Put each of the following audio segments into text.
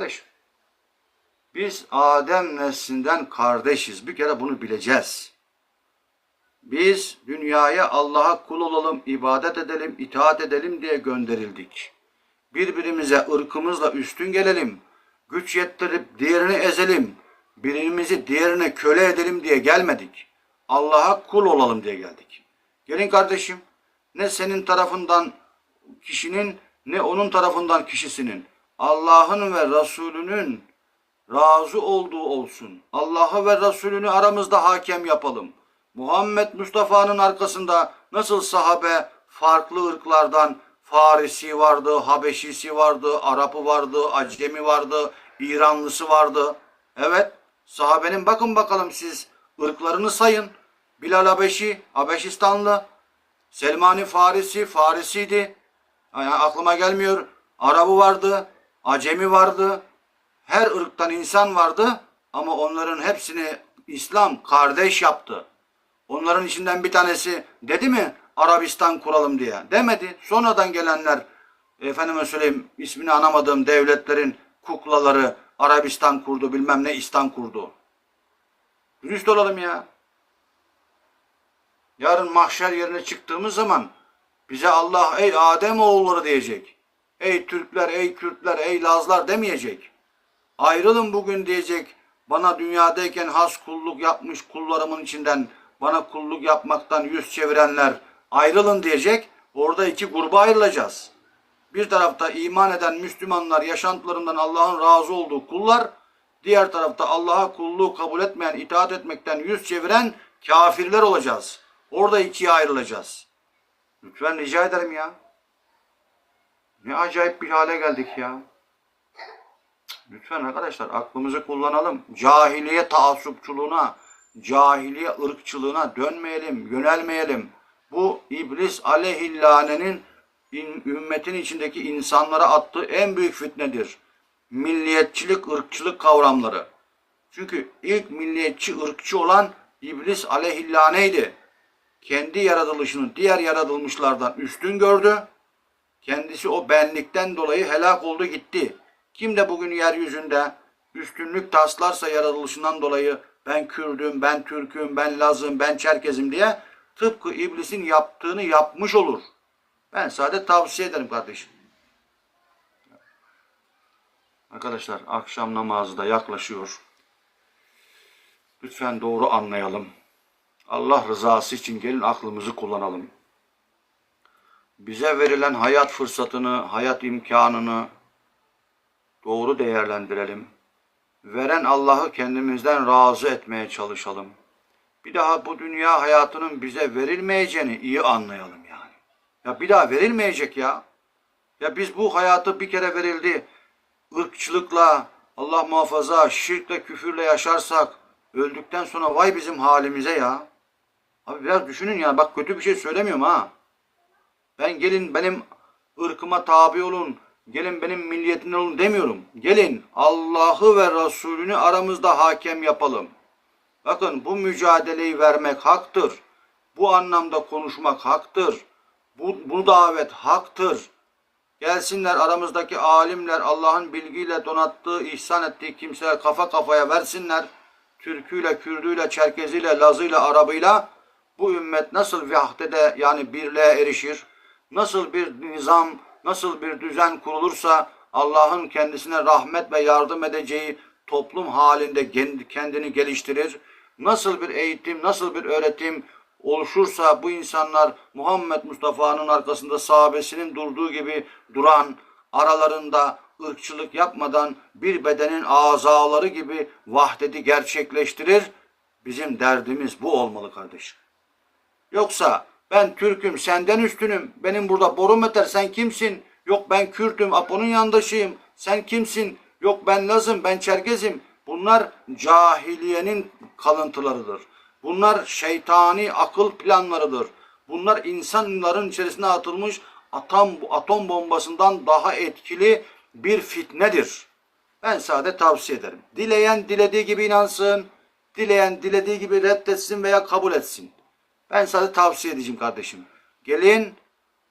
Kardeş, biz Adem neslinden kardeşiz. Bir kere bunu bileceğiz. Biz dünyaya Allah'a kul olalım, ibadet edelim, itaat edelim diye gönderildik. Birbirimize ırkımızla üstün gelelim, güç yettirip diğerini ezelim, birimizi diğerine köle edelim diye gelmedik. Allah'a kul olalım diye geldik. Gelin kardeşim, ne senin tarafından kişinin ne onun tarafından kişisinin Allah'ın ve Resulünün razı olduğu olsun. Allah'ı ve Resulünü aramızda hakem yapalım. Muhammed Mustafa'nın arkasında nasıl sahabe farklı ırklardan Farisi vardı, Habeşisi vardı, Arapı vardı, Acemi vardı, İranlısı vardı. Evet, sahabenin bakın bakalım siz ırklarını sayın. Bilal Habeşi, Habeşistanlı. Selmani Farisi, Farisiydi. Yani aklıma gelmiyor. Arabı vardı, Acemi vardı. Her ırktan insan vardı ama onların hepsini İslam kardeş yaptı. Onların içinden bir tanesi dedi mi Arabistan kuralım diye. Demedi. Sonradan gelenler efendime söyleyeyim ismini anamadığım devletlerin kuklaları Arabistan kurdu bilmem ne İstan kurdu. Dürüst olalım ya. Yarın mahşer yerine çıktığımız zaman bize Allah ey Adem oğulları diyecek. Ey Türkler, ey Kürtler, ey Lazlar demeyecek. Ayrılın bugün diyecek. Bana dünyadayken has kulluk yapmış kullarımın içinden bana kulluk yapmaktan yüz çevirenler ayrılın diyecek. Orada iki gruba ayrılacağız. Bir tarafta iman eden Müslümanlar yaşantılarından Allah'ın razı olduğu kullar, diğer tarafta Allah'a kulluğu kabul etmeyen, itaat etmekten yüz çeviren kafirler olacağız. Orada ikiye ayrılacağız. Lütfen rica ederim ya. Ne acayip bir hale geldik ya. Lütfen arkadaşlar aklımızı kullanalım. Cahiliye taassupçuluğuna, cahiliye ırkçılığına dönmeyelim, yönelmeyelim. Bu iblis aleyhillanenin ümmetin içindeki insanlara attığı en büyük fitnedir. Milliyetçilik, ırkçılık kavramları. Çünkü ilk milliyetçi, ırkçı olan iblis aleyhillaneydi. Kendi yaratılışını diğer yaratılmışlardan üstün gördü. Kendisi o benlikten dolayı helak oldu gitti. Kim de bugün yeryüzünde üstünlük taslarsa yaratılışından dolayı ben Kürdüm, ben Türk'üm, ben Laz'ım, ben Çerkez'im diye tıpkı iblisin yaptığını yapmış olur. Ben sadece tavsiye ederim kardeşim. Arkadaşlar akşam namazı da yaklaşıyor. Lütfen doğru anlayalım. Allah rızası için gelin aklımızı kullanalım. Bize verilen hayat fırsatını, hayat imkanını doğru değerlendirelim. Veren Allah'ı kendimizden razı etmeye çalışalım. Bir daha bu dünya hayatının bize verilmeyeceğini iyi anlayalım yani. Ya bir daha verilmeyecek ya. Ya biz bu hayatı bir kere verildi. ırkçılıkla, Allah muhafaza, şirkle, küfürle yaşarsak öldükten sonra vay bizim halimize ya. Abi biraz düşünün ya. Bak kötü bir şey söylemiyorum ha. Ben gelin benim ırkıma tabi olun. Gelin benim milliyetimden olun demiyorum. Gelin Allah'ı ve Resulünü aramızda hakem yapalım. Bakın bu mücadeleyi vermek haktır. Bu anlamda konuşmak haktır. Bu, bu davet haktır. Gelsinler aramızdaki alimler Allah'ın bilgiyle donattığı, ihsan ettiği kimseler kafa kafaya versinler. Türküyle, Kürdüyle, Çerkeziyle, Lazıyla, Arabıyla bu ümmet nasıl vahdede yani birliğe erişir? Nasıl bir nizam, nasıl bir düzen kurulursa Allah'ın kendisine rahmet ve yardım edeceği toplum halinde kendini geliştirir. Nasıl bir eğitim, nasıl bir öğretim oluşursa bu insanlar Muhammed Mustafa'nın arkasında sahabesinin durduğu gibi duran, aralarında ırkçılık yapmadan bir bedenin azaları gibi vahdeti gerçekleştirir. Bizim derdimiz bu olmalı kardeşim. Yoksa ben Türk'üm senden üstünüm. Benim burada borum öter sen kimsin? Yok ben Kürt'üm Apo'nun yandaşıyım. Sen kimsin? Yok ben Laz'ım ben Çerkez'im. Bunlar cahiliyenin kalıntılarıdır. Bunlar şeytani akıl planlarıdır. Bunlar insanların içerisine atılmış atom, atom bombasından daha etkili bir fitnedir. Ben sade tavsiye ederim. Dileyen dilediği gibi inansın. Dileyen dilediği gibi reddetsin veya kabul etsin. Ben sadece tavsiye edeceğim kardeşim. Gelin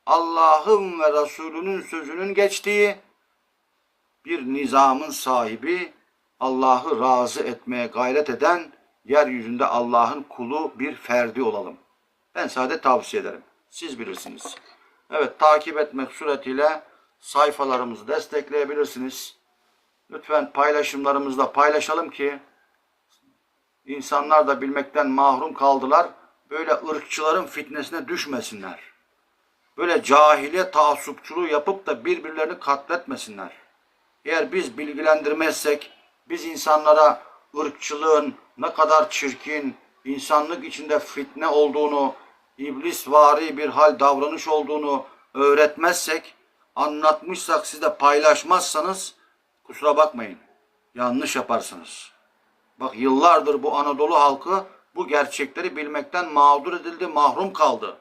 Allah'ın ve Resulünün sözünün geçtiği bir nizamın sahibi, Allah'ı razı etmeye gayret eden, yeryüzünde Allah'ın kulu bir ferdi olalım. Ben sadece tavsiye ederim. Siz bilirsiniz. Evet takip etmek suretiyle sayfalarımızı destekleyebilirsiniz. Lütfen paylaşımlarımızda paylaşalım ki insanlar da bilmekten mahrum kaldılar. Böyle ırkçıların fitnesine düşmesinler. Böyle cahiliye taassupçuluğu yapıp da birbirlerini katletmesinler. Eğer biz bilgilendirmezsek, biz insanlara ırkçılığın ne kadar çirkin, insanlık içinde fitne olduğunu, iblisvari bir hal davranış olduğunu öğretmezsek, anlatmışsak siz de paylaşmazsanız kusura bakmayın. Yanlış yaparsınız. Bak yıllardır bu Anadolu halkı bu gerçekleri bilmekten mağdur edildi, mahrum kaldı.